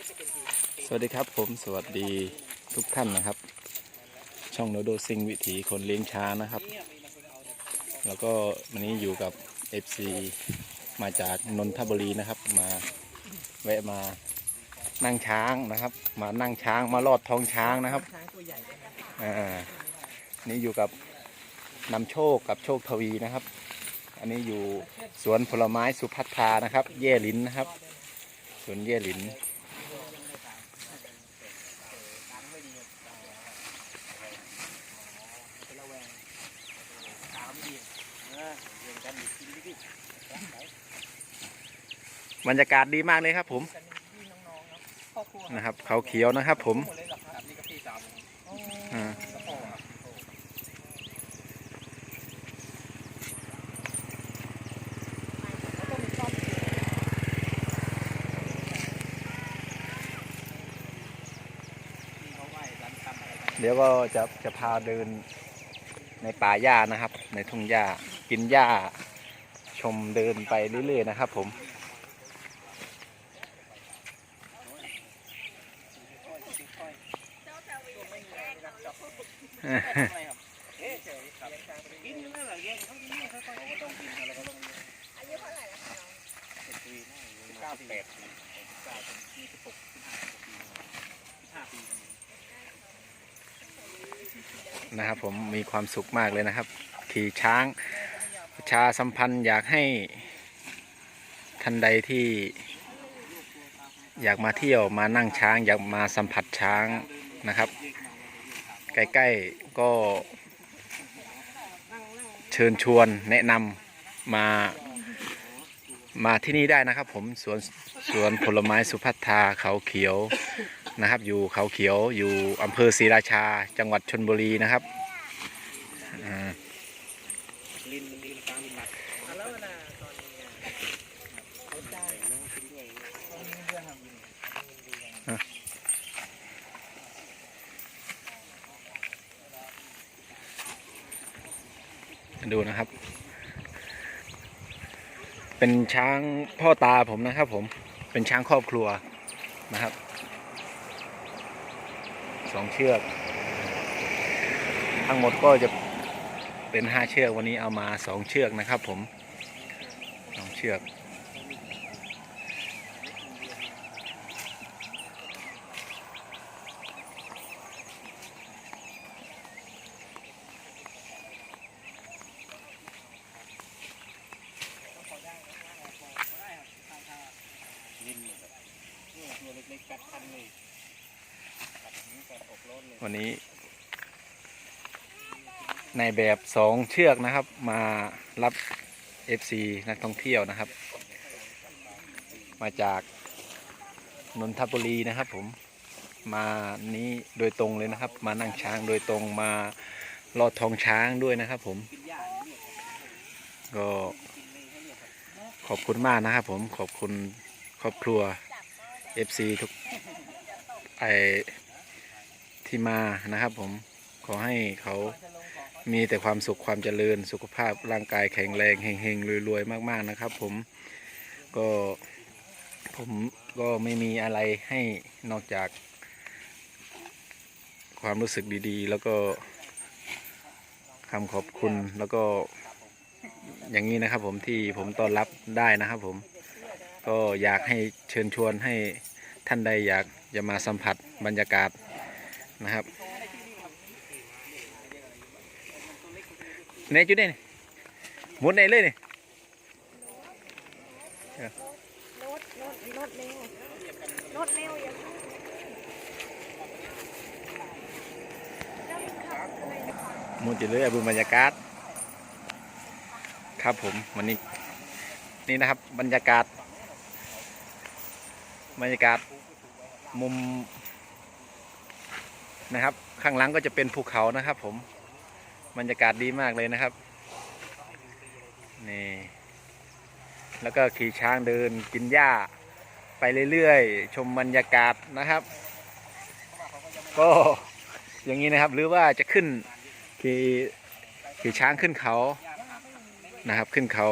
สวัสดีครับผมสวัสดีทุกท่านนะครับ ช่องโนโดซิงวิถีคนเลี้ยงช้างนะครับ แล้วก็วันนี้อยู่กับ FC มาจากนนทบุรีนะครับ มาแวะมานั่งช้างนะครับ มานั่งช้างมาลอดท้องช้างนะครับช้างตัวใหญ่ด้วยนะอ่านี่อยู่กับนำโชคกับโชคทวีนะครับ อันนี้อยู่สวนผลไม้สุพัทธานะครับ เย่หลินนะครับสวนเย่หลินเป็นระแวงตามดีเออเรียนกันอีกทีนี้พี่ บรรยากาศดีมากเลยครับ ผมกันพี่น้องๆครับครอบครัวนะครับเขาเขียวนะครับ ผมหมดเลยเหรอครับนี่ก็พี่สาวผมอ่ากระโปรงครับพี่เขาไหว้ร้านตำอะไรกันเดี๋ยวก็จะจะพาเดินในป่าหญ้านะครับ ในทุ่งหญ้ากินหญ้าชมเดินไปเรื่อยๆนะครับ ผม อะไรครับเอ๊ะเฉยครับกินนั่นแหละเย็นเขากินนี่ค่อยๆก็ต้องกินแล้วก็ต้อง อายุเท่าไหร่แล้วคะน้องสิบปีสิบเก้าสิบแปดปีสิบเก้าเป็นยี่สิบหกสิบห้าปีสิบห้าปีกันนะครับผมมีความสุขมากเลยนะครับ ขี่ช้างประชาสัมพันธ์อยากให้ท่านใดที่ อยากมาเที่ยวมานั่งช้าง อยากมาสัมผัสช้างนะครับ ใกล้ๆก็เชิญชวนแนะนำมามาที่นี่ได้นะครับ ผมสวนสวนผลไม้สุพัฒธาเขาเขียวนะครับ อยู่เขาเขียวอยู่อำเภอศรีราชา จังหวัดชนบุรีนะครับอ่า ลินลินกลางลินหลักแล้วเวลาตอนนี้เขาจ้างนั่งกินด้วยเรื่องทำยิน ดูนะครับ เป็นช้างพ่อตาผมนะครับ ผมเป็นช้างครอบครัวนะครับสองเชือก ทั้งหมดก็จะเป็นห้าเชือกวันนี้เอามาสองเชือกนะครับ ผมสองเชือก ลินตัวเล็กๆกัดคันเลยกัดหูกัดอกร้อนเลย วันนี้ ในแบบสองเชือกนะครับ มารับ FC นักท่องเที่ยวนะครับ มาจากนนทบุรีนะครับผมมานี้โดยตรงเลยนะครับ มานั่งช้างโดยตรงมาลอดทองช้างด้วยนะครับผมก็ขอบคุณมากนะครับผมขอบคุณครอบครัว FC ทุกไอที่มานะครับผมขอให้เขา มีแต่ความสุขความเจริญสุขภาพร่างกายแข็งแรงเฮงๆรวยๆมาก ๆนะครับ ผมก็ผมก็ไม่มีอะไรให้นอกจาก ความรู้สึกดีๆ แล้วก็คำขอบคุณแล้วก็อย่างนี้นะครับผมที่ผมต้อนรับได้นะครับผมก็อยากให้เชิญชวนให้ท่านใดอยากจะมาสัมผัสบรรยากาศนะครับ เนจุดนี่หมุนในเลยนี่รถรถรถเร็วรถเร็วอย่าเพิ่งจ้าขับอะไรนะหมุนจิเลยดูบรรยากาศ ครับผมวันนี้นี่นะครับบรรยากาศ บรรยากาศมุมนะครับ ข้างหลังก็จะเป็นภูเขานะครับผม บรรยากาศดีมากเลยนะครับ นี่ แล้วก็ขี่ช้างเดินกินหญ้า ไปเรื่อยๆ ชมบรรยากาศนะครับ ก็อย่างนี้นะครับหรือว่าจะขึ้นขี่ขี่ช้างขึ้นเขานะครับ ขึ้นเขา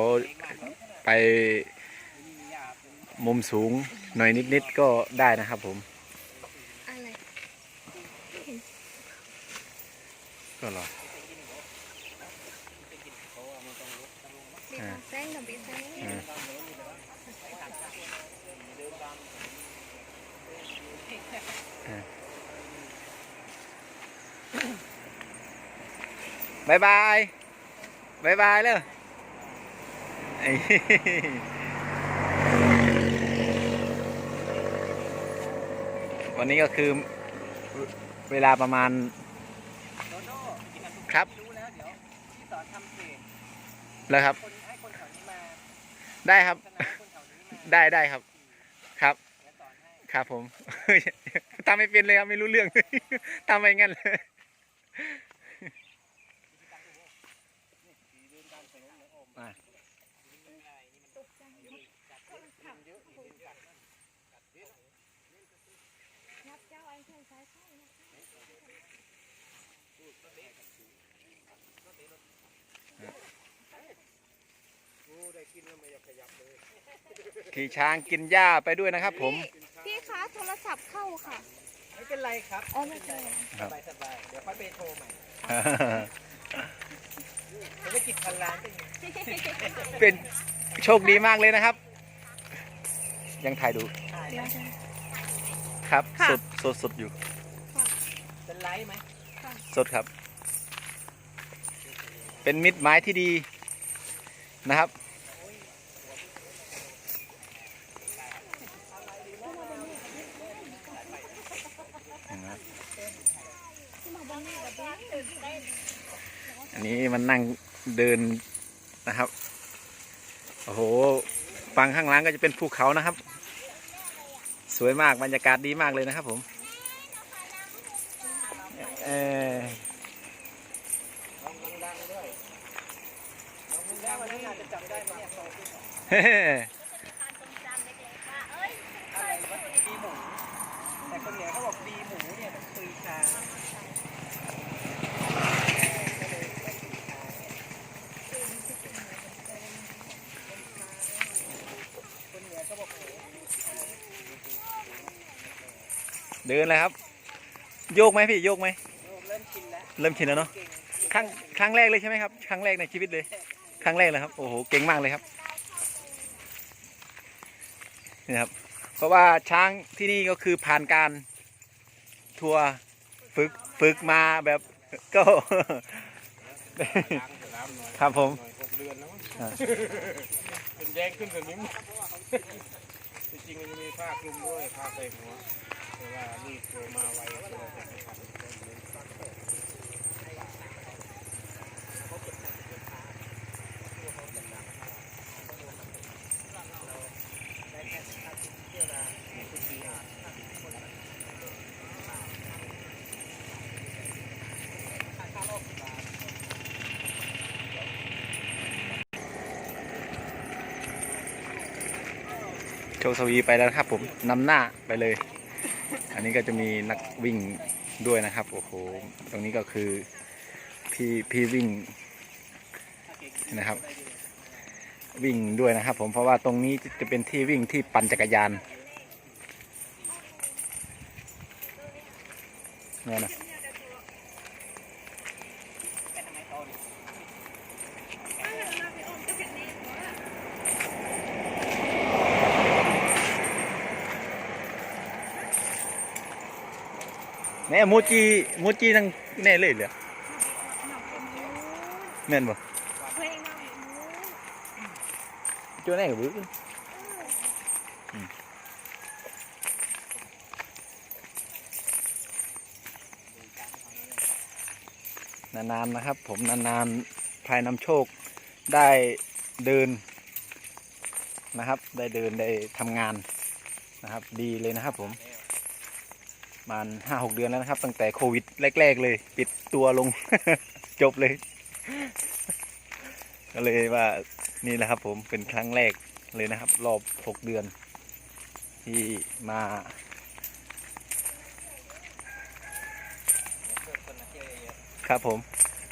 ไปมุมสูงหน่อยนิดๆก็ได้นะครับผมอะไรก็รอ บีบแซงกับบีบแซง อ่า บายบายบายบายเลยไอ้วันนี้ก็คือเวลาประมาณโดโดครับรู้แล้วเดี๋ยวพี่สอนทำเพจแล้วครับคนให้คนแถวนี้มาได้ครับโฆษณาให้คนแถวนี้มาได้ได้ครับ ครับเดี๋ยวสอนให้ครับผมทำไม่เป็นเลยครับไม่รู้เรื่องทำไปงั้นเลย อะ นับเจ้าไอ้เพื่อน สายไฟนะงูได้กินแล้วไม่อยาขี่ช้างกินหญ้าไปด้วยนะครับ ผม พี่คะโทรศัพท์เข้าค่ะ ไม่เป็นไรครับอ๋อไม่เป็นไรสบายสบายเดี๋ยวค่อยไปโทรใหม่ธุรกิจพันล้านเป็นโชคดีมากเลยนะครับ ยังถ่ายดูถ่ายเดี๋ยวจะ ครับ ค่ะ สดสดสดอยู่เป็นไลฟ์ไหมสดครับ เป็นมิตรหมายที่ดีนะครับ อันนี้มันนั่งเดินนะครับ โอ้โห ฟังข้างหล่างก็จะเป็นภูเขานะครับ สวยมากบรรยากาศดีมากเลยนะครับผมเออลองดังๆด้วยลองดังๆวันนี้อาจจะจำได้ไหมเนี่ยโตขึ้น เฮ้ อะไรวะปีหมูแต่คนเหนือเขาบอกปีหมูเนี่ยต้องปีชา คนเหนือเขาบอกหมู เดินเลยครับ โยกไหมพี่โยกไหมเริ่มชินแล้วเริ่มชินแล้วเนาะเก่งครั้งครั้งแรกเลยใช่ไหมครับครั้งแรกในชีวิตเลย ครั้งแรกเลยครับโอ้โหเก่งมากเลยครับนี่ครับ เพราะว่าช้างที่นี่ก็คือผ่านการทัวร์ฝึกฝึกมาแบบก็ครับผมหกเดือนแล้วมั้งอ่าเป็นแดงขึ้นแบบนี้จริงๆมันมีผ้าคลุมด้วยผ้าใส่หัว แต่ว่านี่โตมาไวตัวจะไม่ทันโชคสวีไปแล้วครับผมนำหน้าไปเลย อันนี้ก็จะมีนักวิ่งด้วยนะครับ โอ้โห ตรงนี้ก็คือพี่พี่วิ่งนะครับ วิ่งด้วยนะครับ ผมเพราะว่าตรงนี้จะเป็นที่วิ่งที่ปั่นจักรยานเนี่ยนะ น่มูจีมูจีนั่งแน่เลยเหรอแม่นบ่เพลงน้ำหมู chỗ này bước นานๆนะครับ ผมนานๆภายนำโชคได้เดินนะครับ ได้เดินได้ทำงานนะครับ ดีเลยนะครับผม ประมันห้าหกเดือนแล้วนะครับ ตั้งแต่โควิดแรก ๆ เลย ปิดตัวลง จบเลย ก็เลยว่านี่แหละครับผมเป็นครั้งแรกเลยนะครับ รอบหกเดือน ที่มาครับผม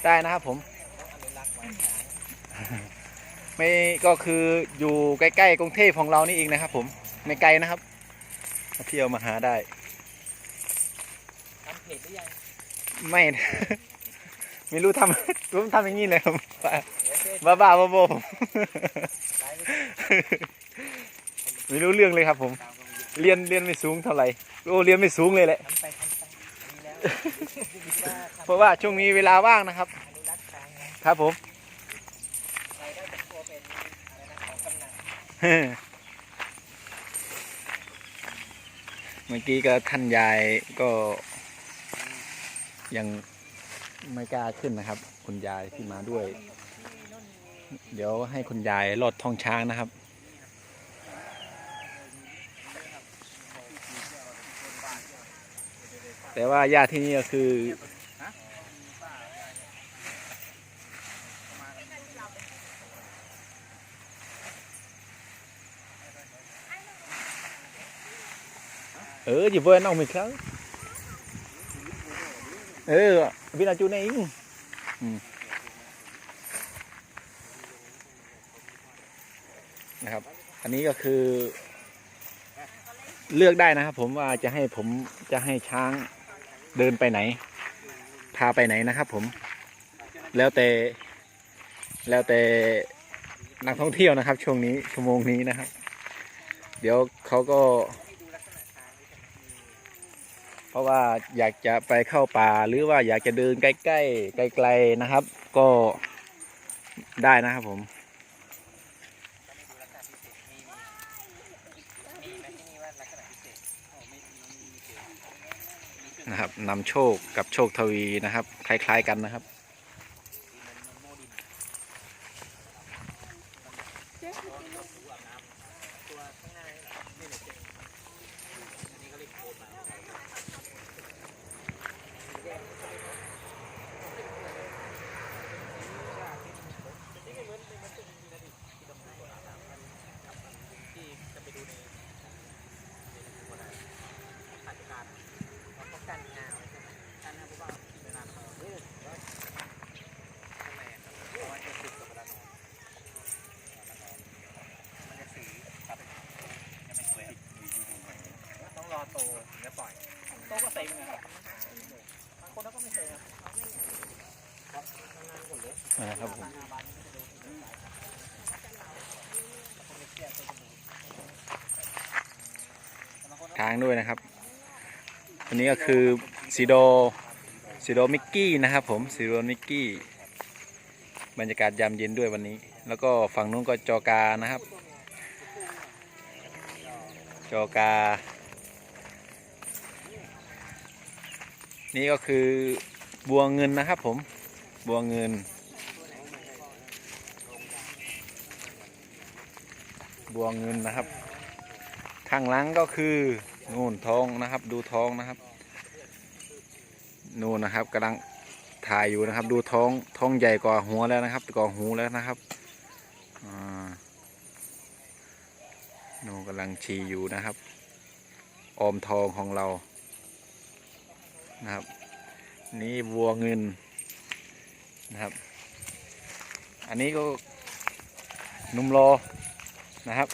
ได้นะครับผมไว้ช้างไม่ก็คืออยู่ใกล้ ๆกรุงเทพของเรานี่เองนะครับผม ไม่ไกลนะครับ มาเที่ยวมาหาได้ ทำเพจหรือยัง ไม่ไม่รู้ทำผมทำอย่างนี้เลยครับเดี๋ยวเฟซบ้าบ้าๆบอๆผมไม่รู้เรื่องเลยครับ ผม เรียนเรียนไม่สูงเท่าไหร่โอ้เรียนไม่สูงเลยแหละเพราะว่าช่วงนี้เวลาว่างนะครับ ครับผมเมื่อกี้ก็ท่านยายก็ ยังไม่กล้าขึ้นนะครับ คุณยายที่มาด้วย เดี๋ยวให้คุณยายลอดท้องช้างนะครับ แต่ว่าญาติที่นี่ก็คือเออ chỉ vừa nong mình khác ừ vì là chú này ừ. นะครับ อันนี้ก็คือ เลือกได้นะครับ ผมว่าจะให้ผมจะให้ช้างเดินไปไหน พาไปไหนนะครับผม แล้วแต่ แล้วแต่นักท่องเที่ยวนะครับ ช่วงนี้ชั่วโมงนี้นะครับ เดี๋ยวเขาก็ ราะว่าอยากจะไปเข้าป่าหรือว่าอยากจะเดินใกล้ๆไกลๆนะครับ ก็ได้นะครับผมนะครับนำโชคกับโชคทวีนะครับ คล้าย ๆกันนะครับตัวข้างหน้านี่แหละนี่แหละเจ๊อันนี้ก็เรียกโคตรมา ที่จะไปดูในราชการเขาต้องการงานใช่ไหมการงานเพราะว่าเวลานอนเออแล้วทำไมอะเพราะว่าจะติดกับเวลานอนเวลานอนมันจะสีครับยังไม่สวยครับต้องรอ โตถึงจะปล่อยโตก็เซ็งนะครับบางคนเขาก็ไม่เซ็งครับทานะครับผมงานบ้านก็จะดูที่สายเขาไม่เครียดก็จะดูช้างด้วยนะครับ อันนี้ก็คือซีโดซีโดมิกกี้นะครับผมซีโดมิกกี้บรรยากาศยามเย็นด้วยวันนี้ แล้วก็ฝั่งนู้นก็จอกานะครับ จอกา นี่ก็คือบัวเงินนะครับผมบัวเงิน บัวเงินนะครับข้างหลังก็คือนู่นท้องนะครับ ดูท้องนะครับนู่นนะครับกำลังถ่ายอยู่นะครับ ดูท้องท้องใหญ่กว่าหัวแล้วนะครับกว่าหูแล้วนะครับนู่นกำลังชีอยู่นะครับ ออมทองของเรา นะครับ นี่วัวเงินนะครับ อันนี้ก็นุ่มโลนะครับ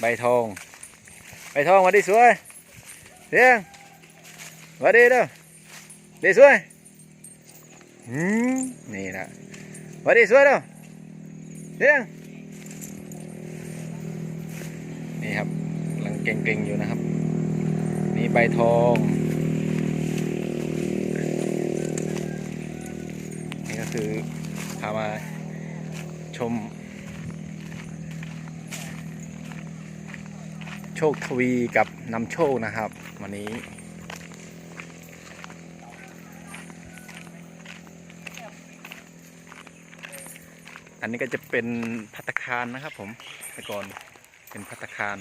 ใบทอง ใบทองมาดิสวยเสียงมาดิเด้อดิสวยอืมนี่นะมาดิสวยเด้อเสียงนี่ครับกำลังเก่งๆอยู่นะครับ นี่ใบทอง นี่ก็คือพามาชม โชคทวีกับนำโชคนะครับ วันนี้ อันนี้ก็จะเป็นพัตคารนะครับผมแต่ก่อนเป็นพัตคาร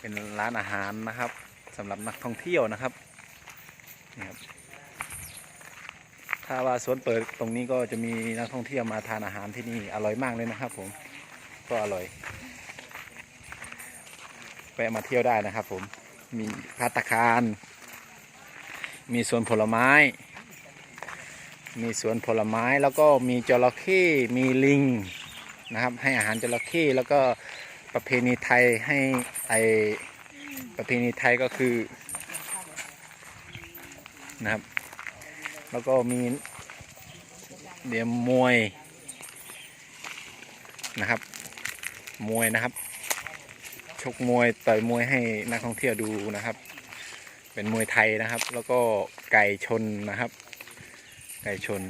เป็นร้านอาหารนะครับสำหรับนักท่องเที่ยวนะครับนี่ครับ ถ้าว่าสวนเปิดตรงนี้ก็จะมีนักท่องเที่ยวมาทานอาหารที่นี่อร่อยมากเลยนะครับ ผมก็อร่อยแวะมาเที่ยวได้นะครับ ผมมีพัตตาคาร มีสวนผลไม้ มีสวนผลไม้แล้วก็มีจระเข้มีลิงนะครับ ให้อาหารจระเข้แล้วก็ประเพณีไทยให้ไอประเพณีไทยก็คือนะครับ แล้วก็มีเดี๋ยวมวยนะครับ มวยนะครับ ชกมวยต่อยมวยให้นักท่องเที่ยวดูนะครับ เป็นมวยไทยนะครับ แล้วก็ไก่ชนนะครับ ไก่ชน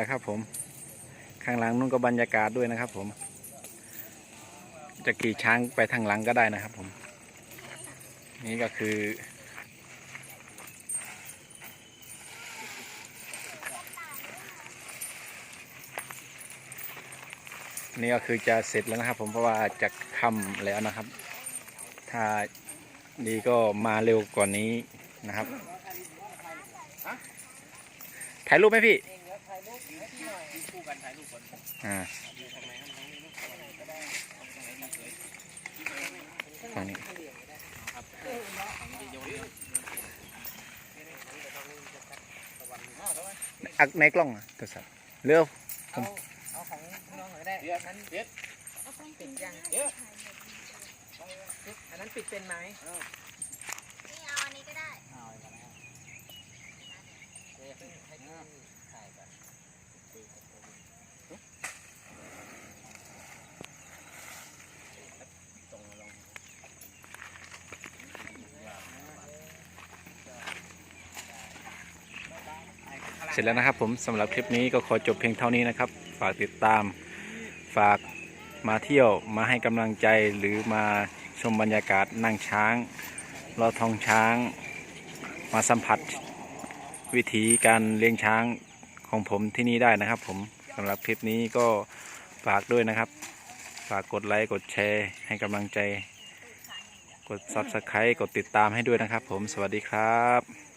แล้วครับ ผม ข้างหลังนู้นก็บรรยากาศด้วยนะครับ ผม จะขี่ช้างไปทางหลังก็ได้นะครับ ผม นี่ก็คือ นี่ก็คือจะเสร็จแล้วนะครับ ผมเพราะว่าจะค่ำแล้วนะครับ ถ้าดีก็มาเร็วกว่านี้นะครับถ่ายรูปไหมพี่ อยคู่กันถ่ายรูปก่อนอ่าฝั่งนี้อักในกล้องอะโทรศัพท์เร็วเอาเอาของน้องหน่อยได้อันนั้นปิดปิดยังเยอะอันนั้นปิดเป็นไหมนี่เอาอันนี้ก็ได้เอาไปแล้วให้พี่ถ่ายก่อนตรงลง เสร็จแล้วนะครับผมสำหรับคลิปนี้ก็ขอจบเพียงเท่านี้นะครับ ฝากติดตามฝากมาเที่ยวมาให้กำลังใจหรือมาชมบรรยากาศนั่งช้างรอทองช้าง มาสัมผัสวิธีการเลี้ยงช้างของผมที่นี่ได้นะครับ ผมสำหรับคลิปนี้ก็ฝากด้วยนะครับ ฝากกดไลค์กดแชร์ให้กำลังใจ กด Subscribe กดติดตามให้ด้วยนะครับ ผมสวัสดีครับ